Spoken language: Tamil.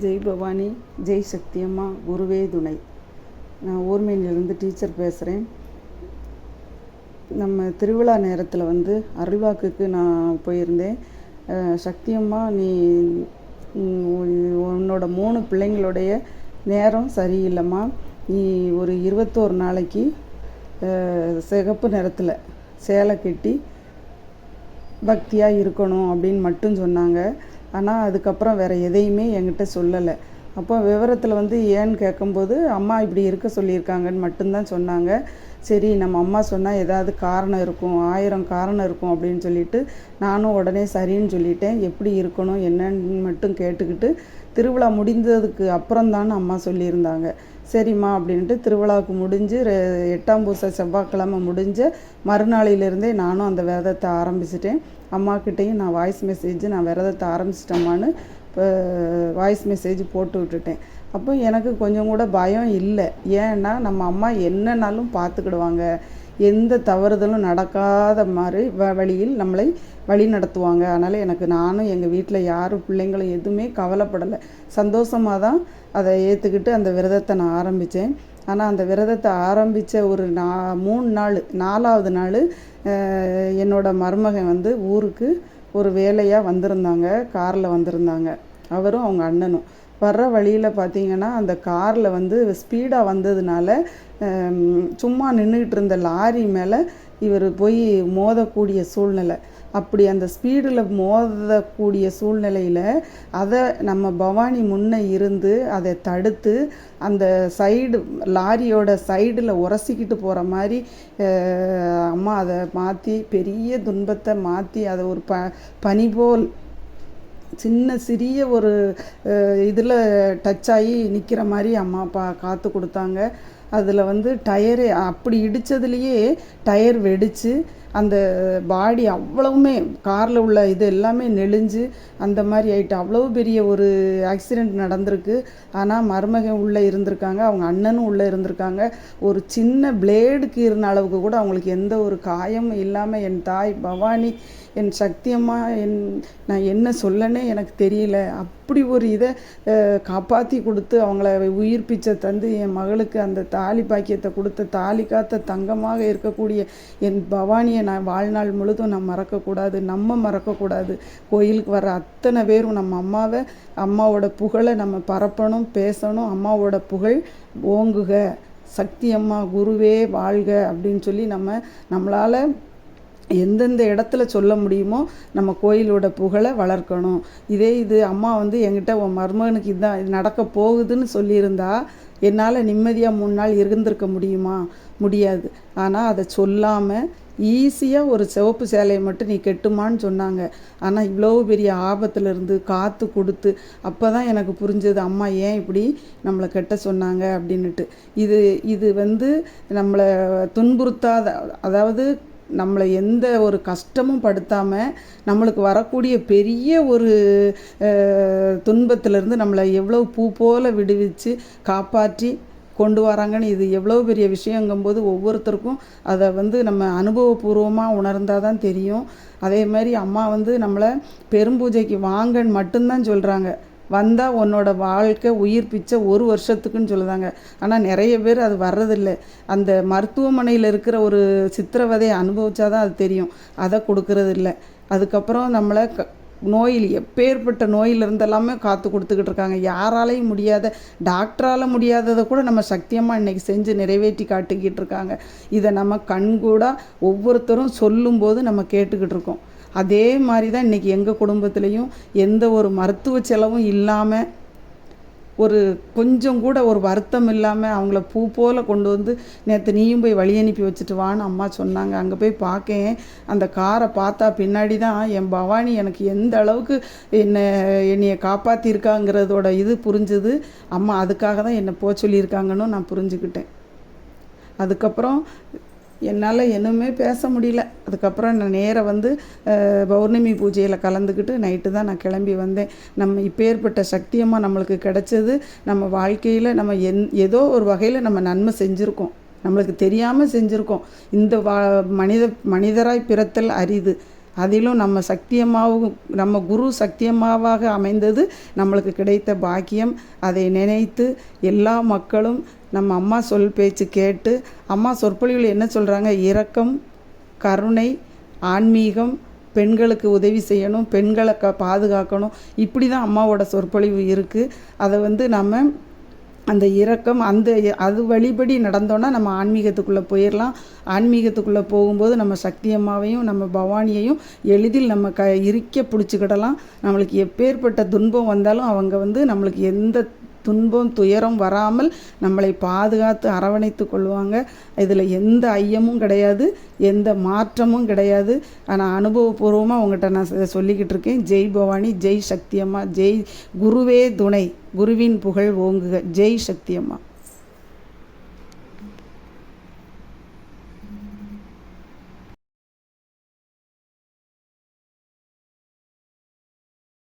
ஜெய் பவானி ஜெய் சக்தியம்மா குருவே துணை. நான் ஊர்மையிலிருந்து டீச்சர் பேசுகிறேன் நம்ம திருவிழா நேரத்தில் வந்து அருள்வாக்குக்கு நான் போயிருந்தேன். சக்தியம்மா நீ உன்னோட மூணு பிள்ளைங்களுடைய நேரம் சரியில்லைம்மா. நீ ஒரு இருபத்தோரு நாளைக்கு சிகப்பு நிறத்தில் சேலை கட்டி பக்தியாக இருக்கணும் அப்படின்னு மட்டும் சொன்னாங்க. ஆனால் அதுக்கப்புறம் வேறு எதையுமே என்கிட்ட சொல்லலை. அப்போ விவரத்தில் வந்து ஏன்னு கேட்கும்போது அம்மா இப்படி இருக்க சொல்லியிருக்காங்கன்னு மட்டும்தான் சொன்னாங்க. சரி நம்ம அம்மா சொன்னால் ஏதாவது காரணம் இருக்கும் ஆயிரம் காரணம் இருக்கும் அப்படின்னு சொல்லிட்டு நானும் உடனே சரின்னு சொல்லிட்டேன். எப்படி இருக்கணும் என்னன்னு மட்டும் கேட்டுக்கிட்டு திருவிழா முடிந்ததுக்கு அப்புறம் அம்மா சொல்லியிருந்தாங்க. சரிம்மா அப்படின்ட்டு திருவிழாவுக்கு முடிஞ்சு எட்டாம் பூசை செவ்வாய்க்கிழமை முடிஞ்ச மறுநாளிலிருந்தே நானும் அந்த விரதத்தை ஆரம்பிச்சிட்டேன். அம்மாக்கிட்டேயும் நான் வாய்ஸ் மெசேஜ் நான் விரதத்தை ஆரம்பிச்சிட்டேம்மான்னு இப்போ வாய்ஸ் மெசேஜ் போட்டு விட்டுட்டேன். அப்போ எனக்கு கொஞ்சம் கூட பயம் இல்லை. ஏன்னா நம்ம அம்மா என்னன்னாலும் பார்த்துக்கிடுவாங்க. எந்த தவறுதலும் நடக்காத மாதிரி வ வழியில் நம்மளை வழி நடத்துவாங்க. அதனால் எனக்கு நானும் எங்கள் வீட்டில் யாரும் பிள்ளைங்களும் எதுவுமே கவலைப்படலை. சந்தோஷமாக தான் அதை ஏற்றுக்கிட்டு அந்த விரதத்தை நான் ஆரம்பித்தேன் ஆனால் அந்த விரதத்தை ஆரம்பித்த ஒரு நா மூணு நாள் நாலாவது நாள் என்னோடய மருமகன் வந்து ஊருக்கு ஒரு வேலையாக வந்திருந்தாங்க. காரில் வந்திருந்தாங்க. அவரும் அவங்க அண்ணனும். வர்ற வழியில் பார்த்தீங்கன்னா அந்த காரில் வந்து ஸ்பீடாக வந்ததுனால சும்மா நின்றுக்கிட்டு இருந்த லாரி மேலே இவர் போய் மோதக்கூடிய சூழ்நிலை. அப்படி அந்த ஸ்பீடில் மோதக்கூடிய சூழ்நிலையில் அதை நம்ம பவானி முன்னே இருந்து அதை தடுத்து அந்த சைடு லாரியோட சைடில் உரசிக்கிட்டு போகிற மாதிரி அம்மா அதை மாற்றி பெரிய துன்பத்தை மாற்றி அதை ஒரு ப பனி போல் சின்ன சிறிய ஒரு இதில் டச் ஆகி நிற்கிற மாதிரி அம்மா அப்பா காத்து கொடுத்தாங்க. அதில் வந்து டயரு அப்படி இடித்ததுலேயே டயர் வெடித்து அந்த பாடி அவ்வளவுமே காரில் உள்ள இது எல்லாமே நெளிஞ்சு அந்த மாதிரி ஆகிட்டு அவ்வளோ பெரிய ஒரு ஆக்சிடெண்ட் நடந்திருக்கு. ஆனால் மருமகன் உள்ளே இருந்திருக்காங்க அவங்க அண்ணனும் உள்ளே இருந்திருக்காங்க. ஒரு சின்ன பிளேடு கீறின அளவுக்கு கூட அவங்களுக்கு எந்த ஒரு காயமும் இல்லாமல் என் தாய் பவானி என் சக்தியம்மா என் நான் என்ன சொல்லனே எனக்கு தெரியல. அப்படி ஒரு இதை காப்பாற்றி கொடுத்து அவங்கள உயிர் பிச்சை தந்து என் மகளுக்கு அந்த தாலி பாக்கியத்தை கொடுத்த தாலி காத்த தங்கமாக இருக்கக்கூடிய என் பவானியை நான் வாழ்நாள் முழுதும் நான் மறக்கக்கூடாது நம்ம மறக்கக்கூடாது. கோயிலுக்கு வர அத்தனை பேரும் நம்ம அம்மாவை அம்மாவோட புகழை நம்ம பரப்பணும் பேசணும் அம்மாவோட புகழ் ஓங்குக. சக்தி அம்மா குருவே வாழ்க அப்படின்னு சொல்லி நம்ம நம்மளால் எந்தெந்த இடத்துல சொல்ல முடியுமோ நம்ம கோயிலோட புகழை வளர்க்கணும். இதே இது அம்மா வந்து என்கிட்ட உன் மருமகனுக்கு இதான் இது நடக்க போகுதுன்னு சொல்லியிருந்தா என்னால் நிம்மதியாக மூணு நாள் இருந்திருக்க முடியுமா? முடியாது. ஆனால் அதை சொல்லாமல் ஈஸியாக ஒரு சிவப்பு சேலையை மட்டும் நீ கெட்டுமான்னு சொன்னாங்க. ஆனால் இவ்வளோ பெரிய ஆபத்துலேருந்து காற்று கொடுத்து அப்போ தான் எனக்கு புரிஞ்சது அம்மா ஏன் இப்படி நம்மளை கெட்ட சொன்னாங்க? அப்படின்னுட்டு. இது இது வந்து நம்மளை துன்புறுத்தாத அதாவது நம்மளை எந்த ஒரு கஷ்டமும் படுத்தாமல் நம்மளுக்கு வரக்கூடிய பெரிய ஒரு துன்பத்திலேருந்து நம்மளை எவ்வளோ பூ போல விடுவிச்சு காப்பாற்றி கொண்டு வராங்கன்னு இது எவ்வளோ பெரிய விஷயங்கும்போது ஒவ்வொருத்தருக்கும் அதை வந்து நம்ம அனுபவபூர்வமாக உணர்ந்தால் தான் தெரியும். அதே மாதிரி அம்மா வந்து நம்மளை பெரும்பூஜைக்கு வாங்கன்னு மட்டும்தான் சொல்கிறாங்க வந்தால் உன்னோட வாழ்க்கை உயிர் பிச்சை ஒரு வருஷத்துக்குன்னு சொல்லுதாங்க. ஆனால் நிறைய பேர் அது வர்றதில்லை. அந்த மருத்துவமனையில் இருக்கிற ஒரு சித்திரவதையை அனுபவிச்சாதான் அது தெரியும். அதை கொடுக்கறது இல்லை அதுக்கப்புறம் நம்மளை க நோயில் எப்பேற்பட்ட நோயில் இருந்தெல்லாமே காத்து கொடுத்துக்கிட்டு இருக்காங்க. யாராலையும் முடியாத டாக்டரால் முடியாததை கூட நம்ம சக்தியமாக இன்னைக்கு செஞ்சு நிறைவேற்றி காட்டிக்கிட்டு இருக்காங்க. இதை நம்ம கண்கூடாக ஒவ்வொருத்தரும் சொல்லும்போது நம்ம கேட்டுக்கிட்டு இருக்கோம். அதே மாதிரி தான் இன்றைக்கி எங்கள் குடும்பத்துலேயும் எந்த ஒரு மருத்துவ செலவும் இல்லாமல் ஒரு கொஞ்சம் கூட ஒரு வருத்தம் இல்லாமல் அவங்கள பூ போல் கொண்டு வந்து நேற்று நீயும் போய் வழி அனுப்பி வச்சுட்டு வான்னு அம்மா சொன்னாங்க. அங்கே போய் பார்க்கேன் அந்த காரை பார்த்தா பின்னாடி தான் என் பவானி எனக்கு எந்த அளவுக்கு என்னை என்னைய காப்பாற்றிருக்காங்கிறதோட இது புரிஞ்சுது. அம்மா அதுக்காக தான் என்னை போக சொல்லியிருக்காங்கன்னு நான் புரிஞ்சுக்கிட்டேன். அதுக்கப்புறம் என்னால் இன்னுமே பேச முடியல. அதுக்கப்புறம் நான் நேராக வந்து பௌர்ணமி பூஜையில் கலந்துக்கிட்டு நைட்டு தான் நான் கிளம்பி வந்தேன். நம்ம இப்பேற்பட்ட சக்தியமாக நம்மளுக்கு கிடைச்சது. நம்ம வாழ்க்கையில் நம்ம எந் ஏதோ ஒரு வகையில் நம்ம நன்மை செஞ்சுருக்கோம். நம்மளுக்கு தெரியாமல் செஞ்சுருக்கோம். இந்த வா மனித மனிதராய் பிறத்தல் அரிது. அதிலும் நம்ம சக்தியமாகவும் நம்ம குரு சக்தியமாவாக அமைந்தது நம்மளுக்கு கிடைத்த பாக்கியம். அதை நினைத்து எல்லா மக்களும் நம்ம அம்மா சொல் பேச்சு கேட்டு அம்மா சொற்பொழிவில் என்ன சொல்கிறாங்க இரக்கம் கருணை ஆன்மீகம் பெண்களுக்கு உதவி செய்யணும் பெண்களை க பாதுகாக்கணும். இப்படி தான் அம்மாவோட சொற்பொழிவு இருக்குது அதை வந்து நம்ம அந்த இரக்கம் அந்த அது வழிபடி நடந்தோன்னா நம்ம ஆன்மீகத்துக்குள்ளே போயிடலாம் ஆன்மீகத்துக்குள்ளே போகும்போது நம்ம சக்தி அம்மாவையும் நம்ம பவானியையும் எளிதில் நம்ம க இறுக்க பிடிச்சிக்கிடலாம். நம்மளுக்கு எப்பேற்பட்ட துன்பம் வந்தாலும் அவங்க வந்து நம்மளுக்கு எந்த துன்பம் துயரம் வராமல் நம்மளை பாதுகாத்து அரவணைத்து கொள்வாங்க. இதில் எந்த ஐயமும் கிடையாது எந்த மாற்றமும் கிடையாது. ஆனால் அனுபவபூர்வமாக உங்கள்கிட்ட நான் சொல்லிக்கிட்டு இருக்கேன். ஜெய் பவானி ஜெய் சக்தியம்மா ஜெய் குருவே துணை. குருவின் புகழ் ஓங்குக. ஜெய் சக்தியம்மா.